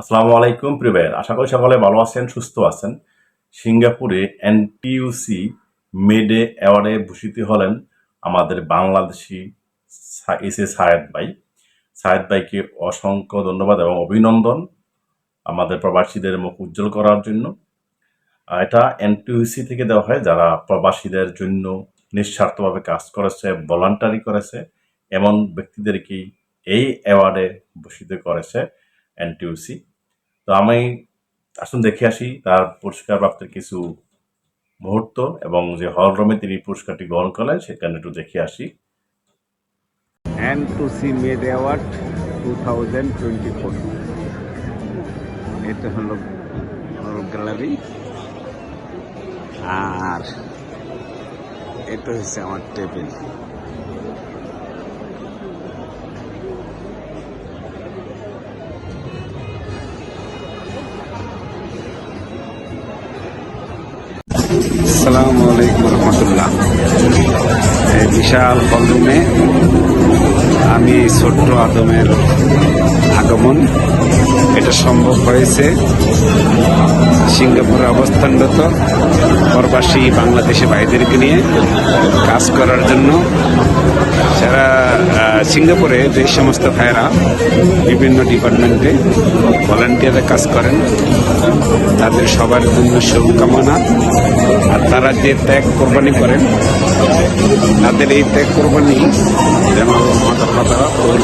আসসালামু আলাইকুম, প্রিয় ভাইয়ের। আশা করি সকলে ভালো আছেন, সুস্থ আছেন। সিঙ্গাপুরে এনটিইউসি মেডে অ্যাওয়ার্ডে ভূষিত হলেন আমাদের বাংলাদেশি এস এ সায়েদ ভাই। সায়েদ ভাইকে অসংখ্য ধন্যবাদ এবং অভিনন্দন আমাদের প্রবাসীদের মুখ উজ্জ্বল করার জন্য। এটা এনটিইউসি থেকে দেওয়া হয়, যারা প্রবাসীদের জন্য নিঃস্বার্থভাবে কাজ করেছে, ভলান্টারি করেছে, এমন ব্যক্তিদেরকেই এই অ্যাওয়ার্ডে ভূষিত করেছে এনটিইউসি। তো আমি আসুন দেখে আসি তার পুরস্কার প্রাপ্তির কিছু মুহূর্ত এবং যে হল রুমে তিনি পুরস্কারটি গ্রহণ করলেন সেখানে একটু দেখে আসি। And to see Med Award 2024 এটা হলো গ্যালারি আর এটা হচ্ছে আমার টেবিল আসসালামু আলাইকুম রহমতুল্লাহ। এই বিশাল হলরুমে আমি ছোট্ট আদমের আগমন। এটা সম্ভব হয়েছে সিঙ্গাপুরে অবস্থানরত প্রবাসী বাংলাদেশি ভাইদেরকে নিয়ে কাজ করার জন্য। যারা সিঙ্গাপুরে যে সমস্ত ভাইয়েরা বিভিন্ন ডিপার্টমেন্টে ভলান্টিয়ারে কাজ করেন, তাদের সবার জন্য শুভকামনা। তারা যে ত্যাগ কোরবানি করেন তাদের এই ত্যাগ কোরবানি যেন মাতা মাতারা কবুল